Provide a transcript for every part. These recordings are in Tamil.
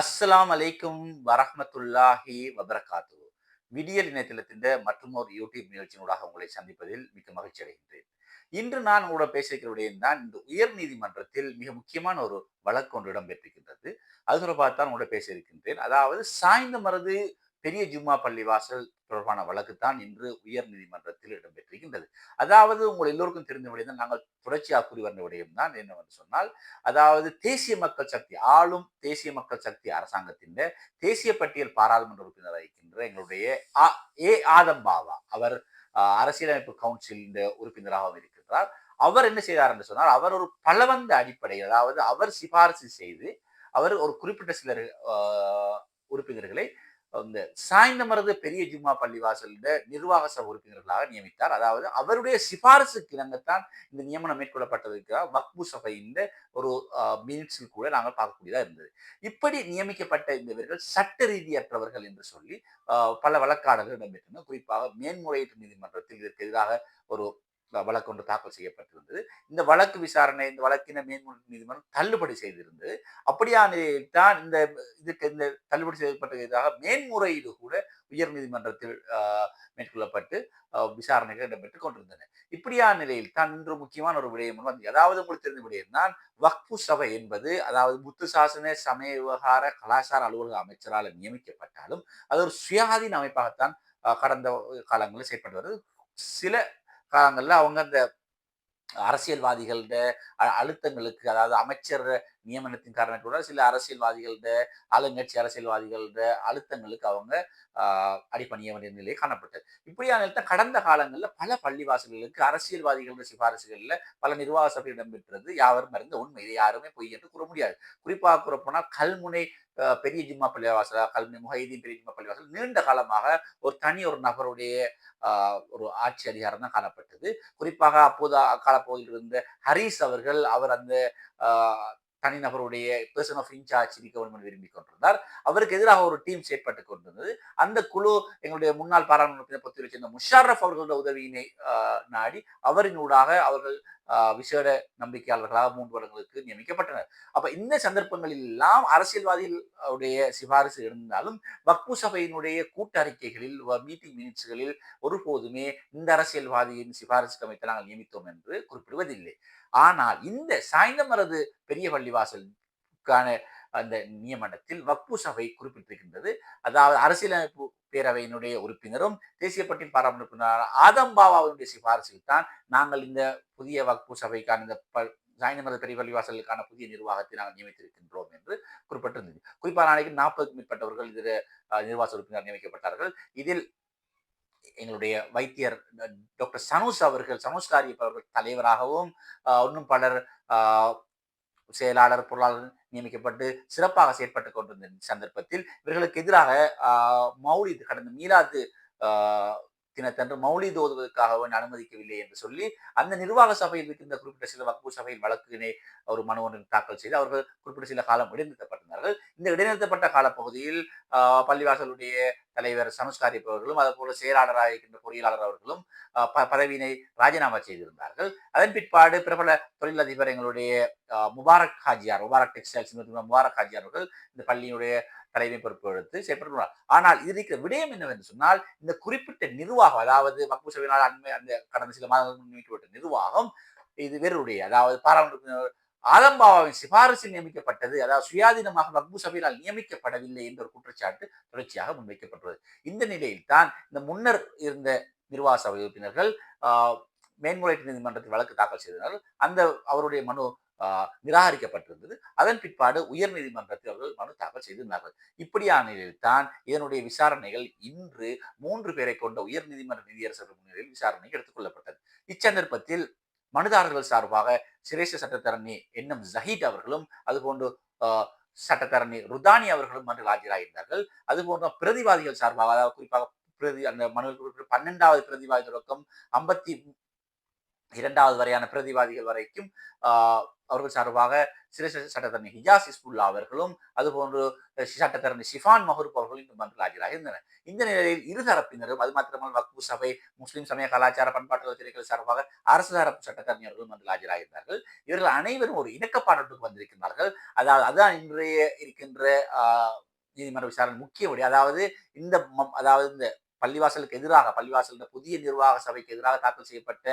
அஸ்ஸலாம் அலைக்கும் வரஹ்மத்துல்லாஹி வபரகாத்து விடியல் இணையத்திலத்தின் மற்றும் ஒரு யூடியூப் நிகழ்ச்சியினூடாக உங்களை சந்திப்பதில் மிக்க மகிழ்ச்சி அடைகின்றேன். இன்று நான் உங்களோட பேசியிருக்கிற தான் இந்த உயர் நீதிமன்றத்தில் மிக முக்கியமான ஒரு வழக்கு ஒன்று இடம்பெற்றிருக்கின்றது. அது தொடர்பாக தான் உங்களோட பேசியிருக்கின்றேன். அதாவது சாய்ந்த மருது பெரிய ஜும்மா பள்ளி வாசல் தொடர்பான வழக்கு தான் இன்று உயர் நீதிமன்றத்தில் இடம்பெற்றிருக்கின்றது. அதாவது உங்கள் எல்லோருக்கும் தெரிந்த விடயம் நாங்கள் தொடர்ச்சியாக கூறி வந்த விடயம் தான் என்னவென்று சொன்னால் அதாவது தேசிய மக்கள் சக்தி ஆளும் தேசிய மக்கள் சக்தி அரசாங்கத்தின் தேசிய பட்டியல் பாராளுமன்ற உறுப்பினர் இருக்கின்ற எங்களுடைய ஏ ஆதம்பாவா அவர் அரசியலமைப்பு கவுன்சிலின் உறுப்பினராகவும் இருக்கின்றார் அவர் என்ன செய்தார் என்று சொன்னால் அவர் ஒரு பலவந்த அடிப்படையில் அதாவது அவர் சிபாரிசு செய்து அவர் ஒரு குறிப்பிட்ட சிலர் உறுப்பினர்களை இந்த சாய்ந்தமரது பெரிய ஜும்மா பள்ளிவாசல் நிர்வாக சபை உறுப்பினர்களாக நியமித்தார். அதாவது அவருடைய சிபாரிசுக்கு இணங்கத்தான் இந்த நியமனம் மேற்கொள்ளப்பட்டதற்கு வக்பு சபையின் ஒரு மினிட்ஸில் கூட நாங்கள் பார்க்கக்கூடியதாக இருந்தது. இப்படி நியமிக்கப்பட்ட இந்த இவர்கள் சட்ட ரீதியற்றவர்கள் என்று சொல்லி பல வழக்காடல்கள் இடம்பெற்றன. குறிப்பாக மேன்முறையீட்டு நீதிமன்றத்தில் இதற்கு எதிராக ஒரு வழக்கு ஒன்று தாக்கல் செய்யப்பட்டிருந்தது. இந்த வழக்கு விசாரணை இந்த வழக்கின மேன்முறை நீதிமன்றம் தள்ளுபடி செய்திருந்தது. அப்படியான தான் இந்த இதுக்கு இந்த தள்ளுபடி செய்யப்பட்டதாக மேன்முறையீடு கூட உயர் நீதிமன்றத்தில் மேற்கொள்ளப்பட்டு விசாரணைகள் இடம்பெற்றுக் கொண்டிருந்தன. இப்படியான நிலையில் தான் இன்று முக்கியமான ஒரு விடயம் வந்து அதாவது உங்களுக்கு தெரிந்த விடயம் தான் வக்பு சபை என்பது அதாவது புத்த சாசன சமய விவகார கலாச்சார அலுவலக அமைச்சரால் நியமிக்கப்பட்டாலும் அது ஒரு சுயாதீன அமைப்பாகத்தான் கடந்த காலங்களில் செயற்பட்டு வருது சில காலங்களில் அவங்க அந்த அரசியல்வாதிகள்ட அழுத்தங்களுக்கு அதாவது அமைச்சர் நியமனத்தின் காரணத்தோட சில அரசியல்வாதிகள்ட ஆளுங்கட்சி அரசியல்வாதிகள்ட அழுத்தங்களுக்கு அவங்க அடிப்பணிய வேண்டிய நிலை காணப்பட்டது. இப்படியான கடந்த காலங்களில் பல பள்ளிவாசல்களுக்கு அரசியல்வாதிகளோட சிபாரிசுகளில் பல நிர்வாக சபை இடம்பெற்றது. யாவரும் அறிந்த உண்மை இதை யாருமே பொய் என்று கூற முடியாது. குறிப்பாக கூறப்போனால் கல்முனை பெரிய ஜிம்மா பள்ளிவாசலா கல்வி முஹைதீன் பெரிய ஜிம்மா பள்ளிவாசல் நீண்ட காலமாக ஒரு தனி ஒரு நபருடைய ஒரு ஆட்சி அதிகாரம் தான் காணப்பட்டது. குறிப்பாக அப்போது காலப்பகுதியில் இருந்த ஹரீஸ் அவர்கள் அவர் அந்த தனிநபருடைய பர்சன் ஆஃப் இன்சார்ஜ் இருக்க வேண்டும் விரும்பி கொண்டிருந்தார். அவருக்கு எதிராக ஒரு டீம் செயற்பட்டு கொண்டிருந்தது. அந்த குழு எங்களுடைய முன்னாள் பாராளுமன்ற பொறுத்தவரை சேர்ந்த முஷாரப் அவர்களுடைய உதவியினை நாடி அவரினூடாக அவர்கள் விசேட நம்பிக்கையாளர்களாக மூன்று வருடங்களுக்கு நியமிக்கப்பட்டனர். அப்ப இந்த சந்தர்ப்பங்களில் எல்லாம் அரசியல்வாதிகளுடைய சிபாரிசு இருந்தாலும் வக்பு சபையினுடைய கூட்டறிக்கைகளில் மீட்டிங் மினிட்ஸ்களில் ஒருபோதுமே இந்த அரசியல்வாதியின் சிபாரிசு கமித்தை நாங்கள் நியமித்தோம் என்று குறிப்பிடுவதில்லை. ஆனால் இந்த சாய்ந்தமரது பெரிய பள்ளிவாசலுக்கான அந்த நியமனத்தில் வக்பு சபை குறிப்பிட்டிருக்கின்றது. அதாவது அரசியலமைப்பு பேரவையினுடைய உறுப்பினரும் தேசியப்பட்டின் பட்டியல் பாராளுமன்ற உறுப்பினர் ஆதம்பாவாவினுடைய சிபாரிசில் தான் நாங்கள் இந்த புதிய வக்பு சபைக்கான இந்த சாய்ந்தமரது பெரிய பள்ளிவாசலுக்கான புதிய நிர்வாகத்தை நாங்கள் நியமித்திருக்கின்றோம் என்று குறிப்பிட்டிருந்தது. குறிப்பாக நாளைக்கு நாற்பதுக்கு மேற்பட்டவர்கள் இதில் நிர்வாக உறுப்பினர் நியமிக்கப்பட்டார்கள். இதில் எங்களுடைய வைத்தியர் டாக்டர் சனோஸ் அவர்கள் சனோஸ் காரியப் அவர்கள் தலைவராகவும் இன்னும் பலர் செயலாளர் பொருளாளர் நியமிக்கப்பட்டு சிறப்பாக செயற்பட்டு கொண்டிருந்த சந்தர்ப்பத்தில் இவர்களுக்கு எதிராக மௌலி கடந்த மீலாது தினத்தன்று மௌலி ஓதுவதற்காக அனுமதிக்கவில்லை என்று சொல்லி அந்த நிர்வாக சபையில் இருக்கின்ற குறிப்பிட்ட சில வக்பு சபையில் வழக்கினை ஒரு மனு ஒன்று தாக்கல் செய்து அவர்கள் குறிப்பிட்ட சில காலம் இடைநிறுத்தப்பட்டிருந்தார்கள் இந்த இடைநிறுத்தப்பட்ட காலப்பகுதியில் பள்ளிவாசலுடைய தலைவர் சனுஷ்காரி அவர்களும் அதுபோல செயலாளராக இருக்கின்ற பொறியியலாளர் அவர்களும் பதவியினை ராஜினாமா செய்திருந்தார்கள். அதன் பிற்பாடு பிரபல தொழிலதிபர் எங்களுடைய முபாரக் ஹாஜியார் முபாரக் டெக்ஸ்டைல்ஸ் முபாரக் ஹாஜியார் அவர்கள் இந்த பள்ளியினுடைய தலைமை பொறுப்பு எடுத்து செயற்பட்டுள்ளார் ஆனால் இது இருக்கிற விடயம் என்னவென்று சொன்னால் இந்த குறிப்பிட்ட நிர்வாகம் அதாவது வக்பு சபையினால் அண்மை அந்த கடந்த சில மாதங்களுக்கு நியமிக்கப்பட்ட நிர்வாகம் இது வேறுடைய அதாவது பாராளுமன்ற ஆதம்பாவின் சிபாரிசில் நியமிக்கப்பட்டது. அதாவது சுயாதீனமாக வக்பு சபையினால் நியமிக்கப்படவில்லை என்ற ஒரு குற்றச்சாட்டு தொடர்ச்சியாக முன்வைக்கப்பட்டுள்ளது. இந்த நிலையில் தான் இந்த முன்னர் இருந்த நிர்வாக சபை உறுப்பினர்கள் மேன்முறையீட்டு நீதிமன்றத்தில் வழக்கு தாக்கல் செய்தனர். அந்த அவருடைய மனு நிராகரிக்கப்பட்டிருந்தது. அதன் பிற்பாடு உயர் நீதிமன்றத்தில் அவர்கள் மனு தாக்கல் செய்திருந்தார்கள். இப்படியான நிலையில் தான் இதனுடைய விசாரணைகள் இன்று மூன்று பேரை கொண்ட உயர் நீதிமன்ற நீதியரசர்கள் முன்னிலையில் விசாரணைக்கு எடுத்துக் கொள்ளப்பட்டது. இச்சந்தர்ப்பத்தில் மனுதாரர்கள் சார்பாக சிரேஷ்ட சட்டத்தரணி என் எம் ஜஹீத் அவர்களும் அதுபோன்று சட்டத்தரணி ருதானி அவர்களும் மன்றில் ஆஜராகியிருந்தார்கள் அதுபோன்ற பிரதிவாதிகள் சார்பாக அதாவது குறிப்பாக பிரதி அந்த மனு பன்னெண்டாவது பிரதிவாதி தொடக்கம் ஐம்பத்தி இரண்டாவது வரையான பிரதிவாதிகள் வரைக்கும் அவர்கள் சார்பாக சிறு சட்டத்தரணி ஹிஜாஸ் இஸ்புல்லா அவர்களும் அதுபோன்று சட்டத்தரணி ஷிஃபான் மஹரூப் அவர்களும் இந்த மன்றில் ஆஜராக இருந்தனர் இந்த நிலையில் இருதரப்பினரும் அது மாத்திரமல்ல வக்பு சபை முஸ்லிம் சமய கலாச்சார பண்பாட்டு துறைகள் சார்பாக அரசு தரப்பு சட்டத்தரணியர்களும் மன்றில் ஆஜராக இருந்தார்கள் இவர்கள் அனைவரும் ஒரு இணக்கப்பாட்டுக்கு வந்திருக்கிறார்கள் அதாவது அதான் இன்றைய இருக்கின்ற ஆஹ், நீதிமன்ற விசாரணை முக்கிய வழி அதாவது இந்த அதாவது இந்த பள்ளிவாசலுக்கு எதிராக பள்ளிவாசல் புதிய நிர்வாக சபைக்கு எதிராக தாக்கல் செய்யப்பட்ட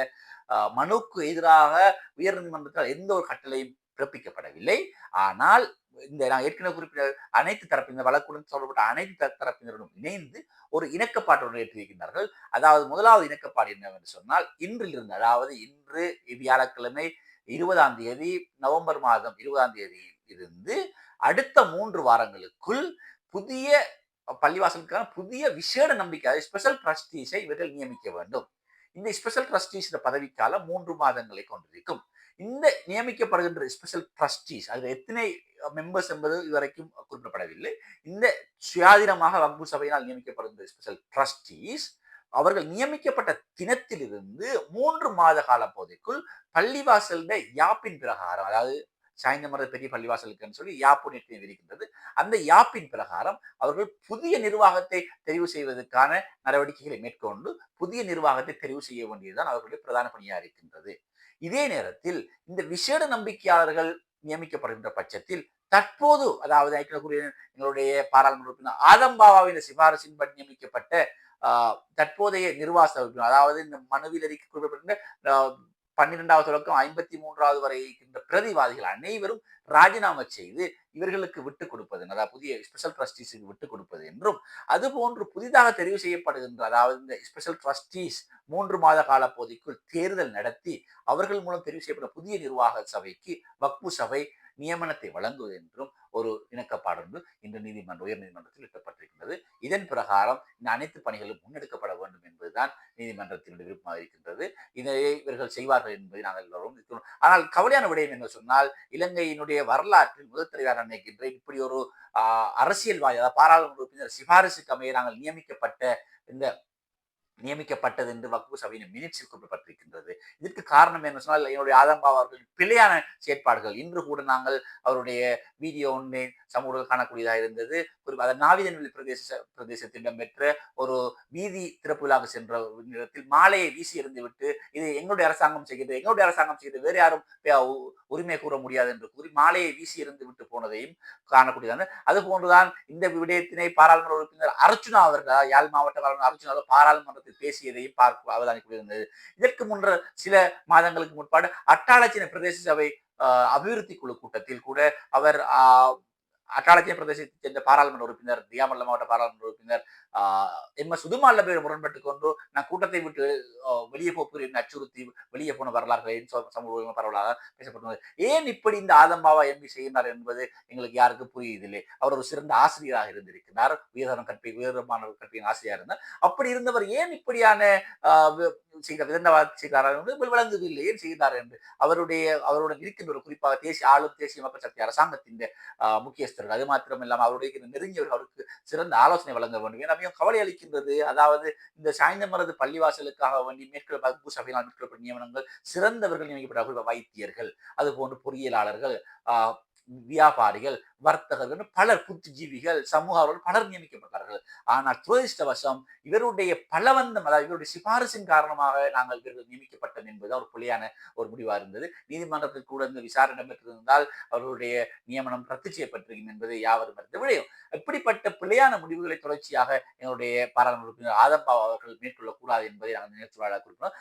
மனுக்கு எதிராக உயர்நீதிமன்றத்தால் எந்த ஒரு கட்டளையும் பிறப்பிக்கப்படவில்லை. ஆனால் இந்த நான் ஏற்கனவே குறிப்பிட்ட அனைத்து தரப்பினர் வழக்குடன் தொடர்பட்ட அனைத்து தரப்பினருடன் இணைந்து ஒரு இணக்கப்பாட்டுடன் ஏற்றிருக்கின்றார்கள் அதாவது முதலாவது இணக்கப்பாடு என்னவென்று சொன்னால் இன்றிலிருந்து அதாவது இன்று வியாழக்கிழமை இருபதாம் தேதி நவம்பர் மாதம் இருபதாம் தேதி இருந்து அடுத்த மூன்று வாரங்களுக்குள் புதிய பள்ளிவாசலுக்கான புதிய விசேட நம்பிக்கை ஸ்பெஷல் ட்ரஸ்டீஸை இவர்கள் நியமிக்க வேண்டும். இந்த ஸ்பெஷல் ட்ரஸ்டீஸ் பதவிக்காலம் மூன்று மாதங்களை கொண்டிருக்கும். இந்த நியமிக்கப்படுகின்ற ஸ்பெஷல் ட்ரஸ்டீஸ் அதில் எத்தனை மெம்பர்ஸ் என்பது இதுவரைக்கும் குறிப்பிடப்படவில்லை. இந்த சுயாதீனமாக வக்பு சபையினால் நியமிக்கப்படுகின்ற ஸ்பெஷல் ட்ரஸ்டீஸ் அவர்கள் நியமிக்கப்பட்ட தினத்திலிருந்து மூன்று மாத கால போதைக்குள் பள்ளிவாசலுடைய யாப்பின் பிரகாரம் அதாவது சாய்ந்தமர பெரிய பள்ளிவாசலுக்குன்னு சொல்லி யாப்பு நிற்கும் இருக்கின்றது அந்த யாப்பின் பிரகாரம் அவர்கள் புதிய நிர்வாகத்தை தெரிவு செய்வதற்கான நடவடிக்கைகளை மேற்கொண்டு புதிய நிர்வாகத்தை தெரிவு செய்ய வேண்டியதுதான் அவர்களுடைய பிரதான பணியாக இருக்கின்றது. இதே நேரத்தில் இந்த விசேட நம்பிக்கையாளர்கள் நியமிக்கப்படுகின்ற பட்சத்தில் தற்போது அதாவது ஐக்கிய எங்களுடைய பாராளுமன்ற உறுப்பினர் ஆதம்பாவாவின் சிபாரசின்படி நியமிக்கப்பட்ட ஆஹ், தற்போதைய நிர்வாக அதாவது இந்த மனுவில் அறிக்கை குறிப்பிட்ட பன்னிரெண்டாவது தொடக்கம் ஐம்பத்தி மூன்றாவது வரை இருக்கின்ற பிரதிவாதிகள் அனைவரும் ராஜினாமா செய்து இவர்களுக்கு விட்டுக் கொடுப்பது அதாவது புதிய ஸ்பெஷல் ட்ரஸ்டீஸுக்கு விட்டுக் கொடுப்பது என்றும் அதுபோன்று புதிதாக தெரிவு செய்யப்படுகின்ற அதாவது இந்த ஸ்பெஷல் ட்ரஸ்டீஸ் மூன்று மாத கால போதைக்குள் தேர்தல் நடத்தி அவர்கள் மூலம் தெரிவு செய்யப்பட்ட புதிய நிர்வாக சபைக்கு வக்பு சபை நியமனத்தை வழங்குவது என்றும் ஒரு இணக்கப்பாடு ஒன்று இன்று நீதிமன்ற உயர் நீதிமன்றத்தில் எட்டப்பட்டிருக்கின்றது. இதன் பிரகாரம் இந்த அனைத்து பணிகளும் முன்னெடுக்கப்பட வேண்டும் என்பதுதான் நீதிமன்றத்தினுடைய விருப்பமாக இருக்கின்றது. இதை இவர்கள் செய்வார்கள் என்பதை நாங்கள் எல்லோரும் இருக்கிறோம் ஆனால் கவலையான விடயம் என்று சொன்னால் இலங்கையினுடைய வரலாற்றில் முதல் தலைவர் நினைக்கின்ற இப்படி ஒரு அரசியல்வாதி அதாவது பாராளுமன்ற உறுப்பினர் சிபாரிசுக்கு அமைய நாங்கள் நியமிக்கப்பட்ட இந்த நியமிக்கப்பட்டது என்று வக்பு சபையின் மினிட்ஸில் குறிப்பிடப்பட்டிருக்கின்றது. இதற்கு காரணம் என்ன சொன்னால் என்னுடைய ஆதம்பா அவர்கள் பிழையான செயற்பாடுகள். இன்று கூட நாங்கள் அவருடைய வீடியோ ஒன்றை சமூக காணக்கூடியதாக இருந்தது. குறிப்பாக அது நாவிதன்வெளி பிரதேச பிரதேசத்தில் இடம்பெற்ற ஒரு வீதி திறப்பு விழாவுக்கு சென்ற நேரத்தில் மாலையை வீசி எறிந்துவிட்டு இது எங்களுடைய அரசாங்கம் செய்கிறது எங்களுடைய அரசாங்கம் செய்கிறது வேறு யாரும் உரிமை கூற முடியாது என்று கூறி மாலையை வீசி இருந்து விட்டு போனதையும் காணக்கூடியதான? அது போன்றுதான் இந்த விடயத்தினை பாராளுமன்ற உறுப்பினர் அர்ச்சுனா அவர்கள் யாழ் மாவட்ட பாராளுமன்ற அர்ச்சுனா அவர்கள் பாராளுமன்றத்தில் பேசியதையும் பார்க்க அவதானிக்கூடியிருந்தது இதற்கு முன்னர் சில மாதங்களுக்கு முற்பாடு அட்டாளச்சின பிரதேச சபை ஆஹ், அபிவிருத்தி குழு கூட்டத்தில் கூட அவர் ஆஹ், பிரதேசத்தைச் சேர்ந்த பாராளுமன்ற உறுப்பினர் தியாமல்ல மாவட்ட பாராளுமன்ற உறுப்பினர் எம். எஸ். சுதுமால்ல பேர் முரண்பட்டு கொண்டு நான் கூட்டத்தை விட்டு வெளியே போகிறேன் அச்சுறுத்தி வெளியே போன வரலாறுகளை சமூக ஊடகங்கள் பரவலாக பேசப்பட்டுள்ளது. ஏன் இப்படி இந்த ஆதம்பாவா எம்பி செய்கிறார் என்பது எங்களுக்கு யாருக்கு புரியுதில்லை. அவர் ஒரு சிறந்த ஆசிரியராக இருந்திருக்கிறார். உயர்தரம் கற்பி உயர்தரமான கற்பியின் ஆசிரியராக இருந்தார். அப்படி இருந்தவர் ஏன் இப்படியான ஆஹ், வி- செய்கிறார் என்று விளங்குவதில்லை ஏன் செய்கிறார் என்று? அவருடைய அவருடன் இருக்கின்ற ஒரு குறிப்பாக தேசிய ஆளும் தேசிய மக்கள் சக்தி அரசாங்கத்தின் முக்கியஸ்த முக்கியஸ்தர்கள் அது மாத்திரம் இல்லாமல் அவருடைய நெருங்கியவர் நெருங்கியவர்கள் அவருக்கு சிறந்த ஆலோசனை வழங்க வேண்டும். ஏன்னா மிகவும் கவலை அளிக்கின்றது. அதாவது இந்த சாய்ந்தமரது பள்ளிவாசலுக்காக வேண்டி மேற்கொள்ள வகுப்பு சபையினால் மேற்கொள்ளப்பட்ட நியமனங்கள் சிறந்தவர்கள் நியமிக்கப்பட்டார்கள் வைத்தியர்கள் அதுபோன்று பொறியியலாளர்கள் ஆஹ், வியாபாரிகள் வர்த்தகர்கள் பலர் புத்திஜீவிகள் சமூக பலர் நியமிக்கப்பட்டார்கள் ஆனால் துரதிருஷ்டவசம் இவருடைய பலவந்தம் அதாவது இவருடைய சிபாரிசின் காரணமாக நாங்கள் இவர்கள் நியமிக்கப்பட்டது என்பது ஒரு புலியான ஒரு முடிவாக இருந்தது. நீதிமன்றத்தில் கூட இந்த விசாரணை இடம்பெற்றிருந்தால் அவர்களுடைய நியமனம் ரத்து செய்யப்பட்டிருக்கும் என்பது யாவரும் அறிந்த விடையும். இப்படிப்பட்ட பிள்ளையான முடிவுகளை தொடர்ச்சியாக எங்களுடைய பாராளுமன்ற உறுப்பினர் ஆதம்பாவ் அவர்கள் மேற்கொள்ளக்கூடாது என்பதை நாங்கள் நினைத்து குறிப்பிடணும்